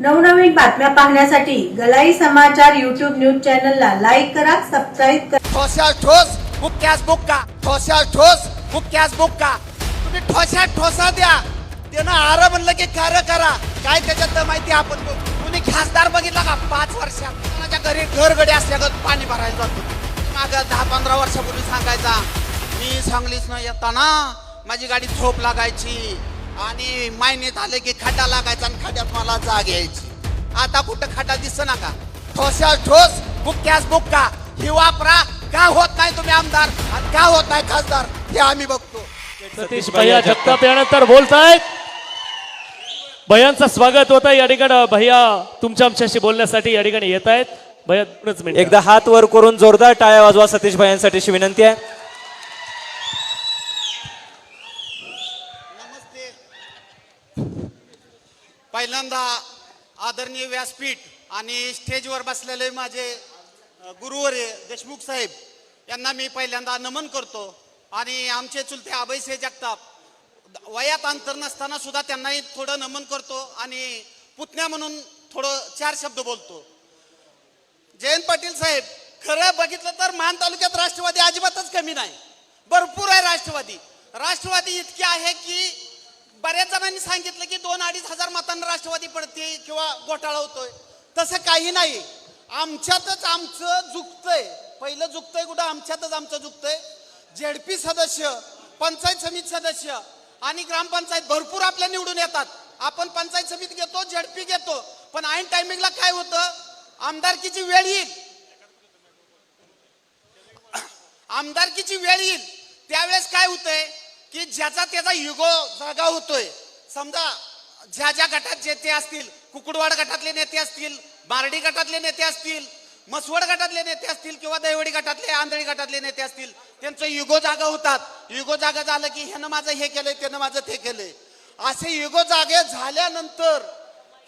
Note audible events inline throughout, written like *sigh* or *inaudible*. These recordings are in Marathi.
नवनवीन बातम्या पाहण्यासाठी गलाई समाचार युट्यूब न्यूज चॅनलला लाईक करा सबस्क्राईब करा. ठोस्या ठोस बुक्क्यास बुक्का ठोस्या ठोस बुक्क्यास बुक्का तुम्ही ठोसा ठोसा द्या. त्यानं आर म्हणलं की कार्य करा. काय त्याच्यात माहिती आपण? बघू. तुम्ही खासदार बघितला का? पाच वर्षात. माझ्या घरी घरगडी असल्यागत पाणी भरायला जातो. माग दहा पंधरा वर्षापूर्वी सांगायचा. मी सांगलीच न येताना माझी गाडी झोप लागायची. आणि मायनेत आले की खड्डा लागायचा आणि खड्ड्यात मला जाग यायची. आता कुठं खड्डा दिसत ना का ठोस्या ठोस बुक्क्यास बुक्का. ही वापरा. का होत नाही तुम्ही आमदार? आणि का होत नाही खासदार? हे आम्ही बघतो. सतीश भैया जगताप यानंतर बोलतायत. भैयांचं स्वागत होत आहे. या ठिकाणी भैया तुमच्या आमच्याशी बोलण्यासाठी या ठिकाणी येत आहेत भैया एकदा हात वर करून जोरदार टाळ्या वाजवा सतीश भाईंसाठी अशी विनंती आहे. पहिल्यांदा आदरणीय व्यासपीठ आणि स्टेजवर बसलेले माझे अ, गुरुवर्य देशमुख साहेब यांना मी पहिल्यांदा नमन करतो. आणि आमचे चुलते आबैसे जगताप वयात अंतर नसताना सुद्धा त्यांनाही थोडं नमन करतो आणि पुतण्या म्हणून थोडं चार शब्द बोलतो. जयंत पाटील साहेब खरं बघितलं तर मान तालुक्यात राष्ट्रवादी अजिबातच कमी नाही. भरपूर आहे राष्ट्रवादी. राष्ट्रवादी इतकी आहे की बऱ्याच जणांनी सांगितलं की दोन अडीच हजार मतांना राष्ट्रवादी पडते किंवा घोटाळा होतोय. तसं काही नाही. आमच्यातच आमचं झुकतंय. पहिलं झुकतंय कुठं? आमच्यातच आमचं झुकतंय. झेडपी सदस्य पंचायत समिती सदस्य आणि ग्रामपंचायत भरपूर आपल्या निवडून येतात. आपण पंचायत समिती घेतो झेडपी घेतो. पण ऐन टायमिंगला काय होतं? आमदारकीची वेळ येईल. आमदारकीची वेळ येईल. त्यावेळेस काय होतंय? की ज्याचा त्याचा युगो जागा होतोय. समजा ज्या ज्या गटात जे ते असतील कुकुडवाड गटातले नेते असतील बारडी गटातले नेते असतील मसवड गटातले नेते असतील किंवा दैवडी गटातले आंधळी गटातले नेते असतील त्यांचं युगो जागा होतात. युगो जागा झालं की ह्यानं माझं हे केलंय त्यानं माझं ते केलंय. असे युगो जागे झाल्यानंतर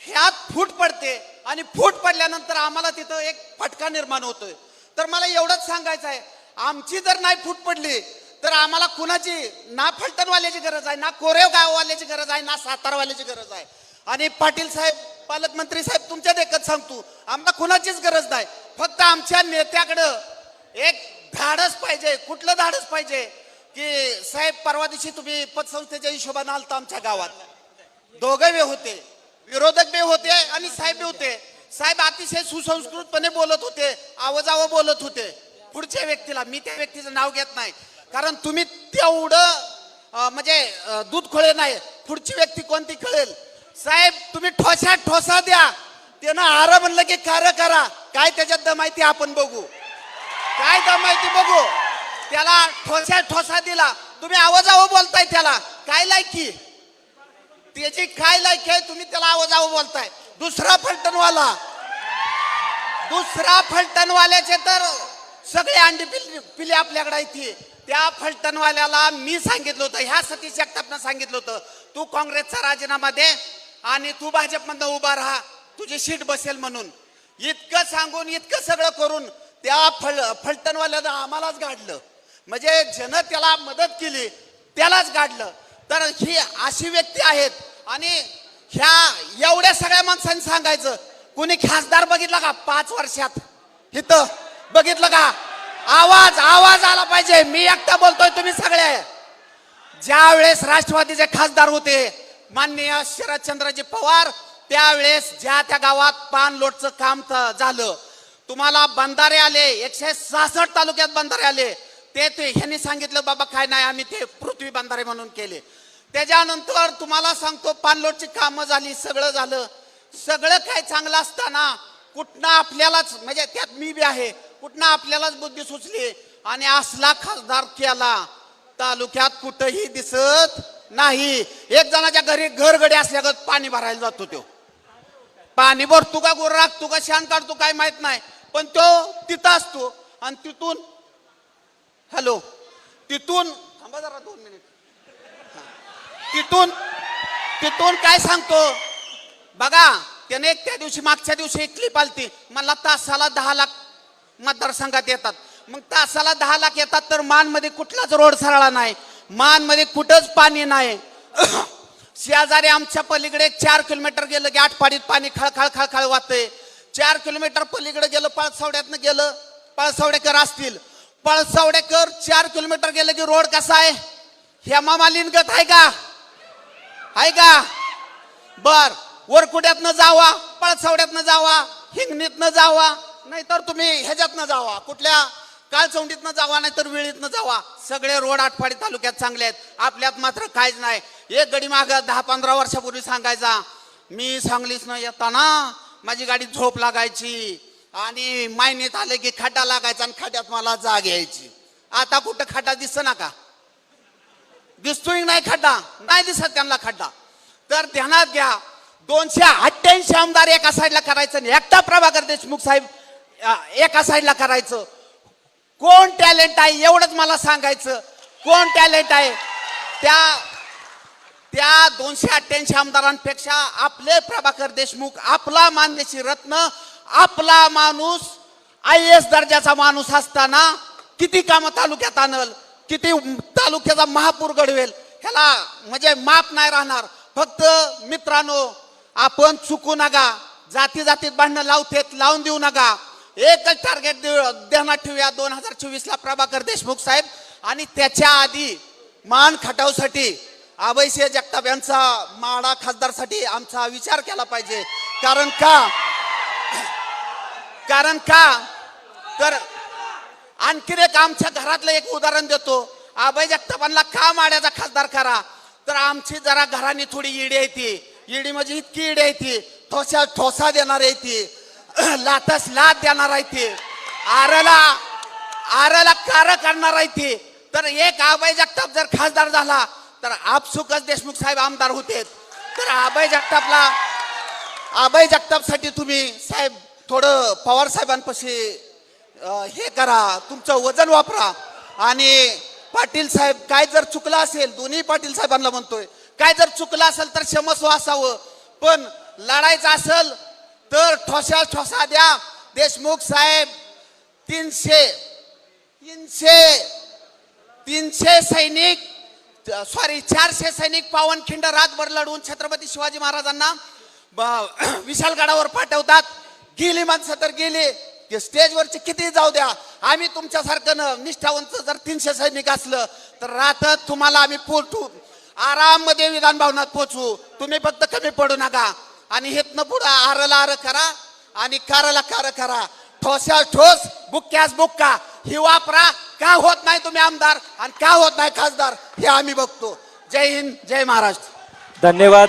ह्यात फूट पडते आणि फूट पडल्यानंतर आम्हाला तिथं एक फटका निर्माण होतोय. तर मला एवढंच सांगायचं आहे आमची जर नाही फूट पडली तर आम्हाला कुणाची ना फलटणवाल्याची गरज आहे ना कोरेव गाववाल्याची गरज आहे ना सातारवाल्याची गरज आहे. आणि पाटील साहेब पालकमंत्री साहेब तुमच्या देखत सांगतो आम्हाला कुणाचीच गरज नाही. फक्त आमच्या नेत्याकडं एक धाडस पाहिजे कुठलं धाडस पाहिजे की साहेब परवा दिवशी तुम्ही पतसंस्थेच्या हिशोबाने आलता आमच्या गावात. दोघे बे होते विरोधक बे होते आणि साहेब बे होते. साहेब अतिशय सुसंस्कृतपणे बोलत होते आवाजावं बोलत होते. पुढच्या व्यक्तीला मी त्या व्यक्तीचं नाव घेत नाही. कारण तुम्ही तेवढं म्हणजे दूध खोळे नाही. पुढची व्यक्ती कोणती कळेल साहेब तुम्ही ठोसा ठोसा द्या. त्यानं आर म्हणलं की कार्य करा. काय त्याच्यात द माहिती आपण बघू? काय द माहिती बघू? त्याला ठोसा ठोसा दिला. तुम्ही आवाजावं बोलताय त्याला. काय लायकी? त्याची काय लायकी आहे? तुम्ही त्याला आवाजावं बोलताय. दुसरा फलटणवाला. दुसरा फलटणवाल्याचे तर सगळे अंडी पिली पिली आपल्याकडे येते त्या फलटणवाल्याला मी सांगितलं होतं ह्या सतीश जगतापनं सांगितलं होतं तू काँग्रेसचा राजीनामा दे आणि तू भाजपमधनं उभा राहा तुझी सीट बसेल म्हणून. इतकं सांगून इतकं सगळं करून त्या फल फलटणवाल्यानं आम्हालाच गाडलं. म्हणजे जन त्याला मदत केली त्यालाच गाडलं. तर ही अशी व्यक्ती आहेत आणि ह्या एवढ्या सगळ्या माणसांनी सांगायचं कुणी खासदार बघितला का पाच वर्षात? इथं बघितलं का? आवाज आवाज आला पाहिजे. मी एकटा बोलतोय तुम्ही सगळे. ज्या वेळेस राष्ट्रवादीचे खासदार होते माननीय शरदचंद्रजी पवार त्यावेळेस ज्या त्या गावात पान लोटचं काम झालं. तुम्हाला बंधारे आले एकशे सहासष्ट तालुक्यात बंधारे आले. ते ते ह्यांनी सांगितलं बाबा काय नाही आम्ही ते पृथ्वी बंधारे म्हणून केले. त्याच्यानंतर तुम्हाला सांगतो पाणलोटची कामं झाली सगळं झालं. सगळं काय चांगलं असताना कुठनं आपल्यालाच म्हणजे त्यात मी बी आहे कुठनं आपल्यालाच बुद्धी सुचली? आणि असला खासदार केला तालुक्यात कुठंही दिसत नाही. एक जणाच्या घरी घरगडी असल्यागत पाणी भरायला जातो तो. पाणी भरतो का गोर राखतो का शान काढतो काय माहीत नाही. पण तो तिथं असतो. आणि तिथून हॅलो तिथून थांबा जरा दोन मिनिट. तिथून तिथून काय सांगतो? बघा त्याने एक त्या दिवशी मागच्या दिवशी एक क्लिप आलती. मला तासाला दहा लाख मतदारसंघात येतात. मग तासाला दहा लाख येतात तर मानमध्ये कुठलाच रोड सरळा नाही. मानमध्ये कुठंच पाणी नाही. *clears throat* शेजारी आमच्या पलीकडे चार किलोमीटर गेलं की आठपाडीत पाणी खळखळ खळखळ वाहतंय. चार किलोमीटर पलीकडे गेलं पळसावड्यातनं गेलं पळसावडेकर असतील. पळसावडेकर चार किलोमीटर गेलं की रोड कसा आहे? हेमा मालिनगत आहे का? आहे का? बर. वरकुड्यातनं जावा पळसावड्यातनं जावा हिंगणीतनं जावा नाहीतर तुम्ही ह्याच्यातनं जावा. कुठल्या कालचौंडीतनं जावा नाहीतर विळीतनं जावा. सगळे रोड आटपाडी तालुक्यात चांगले आहेत. आपल्यात मात्र काहीच नाही. एक गडी माग दहा पंधरा वर्षापूर्वी सांगायचा. मी सांगलीच न येताना माझी गाडी झोप लागायची आणि मायनेत आले की खड्डा लागायचा आणि खड्ड्यात मला जाग यायची. आता कुठं खड्डा दिसत ना का? दिसतोय नाही खड्डा? नाही दिसत त्यांना खड्डा. तर ध्यानात घ्या. दोनशे अठ्ठ्याऐंशी आमदार एका साईडला करायचं आणि एकटा प्रभाकर देशमुख साहेब एका साईडला करायचं. कोण टॅलेंट आहे एवढंच मला सांगायचं. कोण टॅलेंट आहे? त्या त्या दोनशे अठ्ठ्याऐंशी आमदारांपेक्षा आपले प्रभाकर देशमुख आपला मानदेशी रत्न आपला माणूस आय एस दर्जाचा माणूस असताना किती कामं तालुक्यात आणल किती तालुक्याचा महापूर घडवेल ह्याला म्हणजे माप नाही राहणार. फक्त मित्रांनो आपण चुकू नका जाती जातीत भांडणं लावतेत लावून देऊ नका. एकच टार्गेट ध्यानात ठेवूया. दोन हजार चोवीस ला प्रभाकर देशमुख साहेब. आणि त्याच्या आधी मान खटावसाठी अभयसिंह जगताप यांचा माडा खासदारसाठी आमचा विचार केला पाहिजे. कारण का? कारण का? तर आणखीन एक आमच्या घरातलं एक उदाहरण देतो. अभय जगतापांना का माड्याचा खासदार करा? तर आमची जरा घराने थोडी इडी आहे ती. इडी म्हणजे इतकी इडी येते ठोसा ठोसा देणार येते *coughs* लातस लात देणार आहे ते. आरला आरला कार करणार आहे ते. तर एक अभय जगताप जर खासदार झाला तर आपसुकच देशमुख साहेब आमदार होते. तर अभय जगतापला अभय जगतापसाठी तुम्ही साहेब थोडं पवार साहेबांपाशी हे करा तुमचं वजन वापरा. आणि पाटील साहेब काय जर चुकलं असेल दोन्ही पाटील साहेबांना म्हणतोय काय जर चुकलं असेल तर क्षमस्व असावं. पण लढायचं असेल तर ठोसा ठोसा द्या. देशमुख साहेब तीनशे तीनशे तीनशे सैनिक सॉरी चारशे सैनिक पावनखिंड रातभर लढवून छत्रपती शिवाजी महाराजांना ब- *clears throat* विशालगडावर पाठवतात. गेली माणसं तर गेली. की स्टेजवरचे किती जाऊ द्या. आम्ही तुमच्यासारखं निष्ठावंत जर तीनशे सैनिक असलं तर राहतात तुम्हाला आम्ही पोचू आराममध्ये विधान भवनात पोचू तुम्ही फक्त कमी पडू नका. आणि हेतनं पुढं आरला आर करा आणि कारला कार करा. ठोस्या ठोस बुक्क्यास बुक्का. ही वापरा. का होत नाही तुम्ही आमदार आणि का होत नाही खासदार हे आम्ही बघतो. जय हिंद जय महाराष्ट्र. धन्यवाद.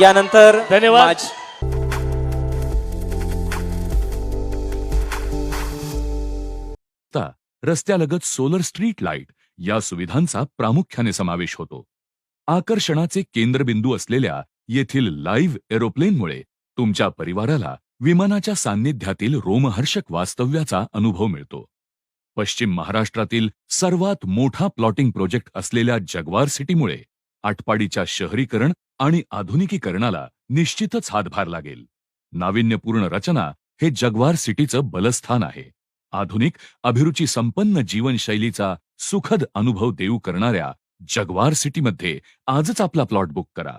यानंतर धन्यवाद. रस्त्यालगत सोलर स्ट्रीट लाइट या सुविधांचा प्रामुख्याने समावेश होतो. आकर्षणाचे केंद्रबिंदू असलेल्या येथील लाईव्ह एरोप्लेनमुळे तुमच्या परिवाराला विमानाच्या सान्निध्यातील रोमहर्षक वास्तव्याचा अनुभव मिळतो. पश्चिम महाराष्ट्रातील सर्वात मोठा प्लॉटिंग प्रोजेक्ट असलेल्या जगवार सिटीमुळे आटपाडीच्या शहरीकरण आणि आधुनिकीकरणाला निश्चितच हातभार लागेल. नाविन्यपूर्ण रचना हे जगवार सिटीचं बलस्थान आहे. आधुनिक अभिरुची संपन्न जीवनशैलीचा सुखद अनुभव देऊ करणाऱ्या जगवार सिटीमध्ये आजच आपला प्लॉट बुक करा.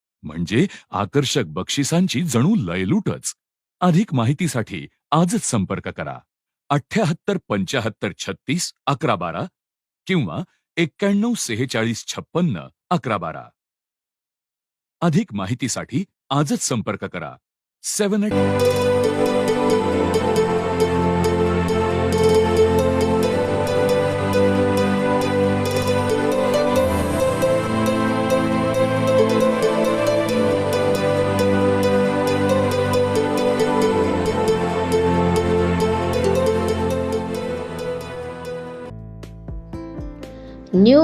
म्हणजे आकर्षक बक्षिसांची जणू लयलूटच. अधिक माहितीसाठी आजच संपर्क करा. अठ्याहत्तर पंचाहत्तर छत्तीस अकरा बारा किंवा एक्क्याण्णव सेहेचाळीस छप्पन्न अकरा बारा. अधिक माहितीसाठी आजच संपर्क करा. सेवन एट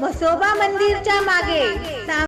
म्हसोबा मंदिरच्या मागे.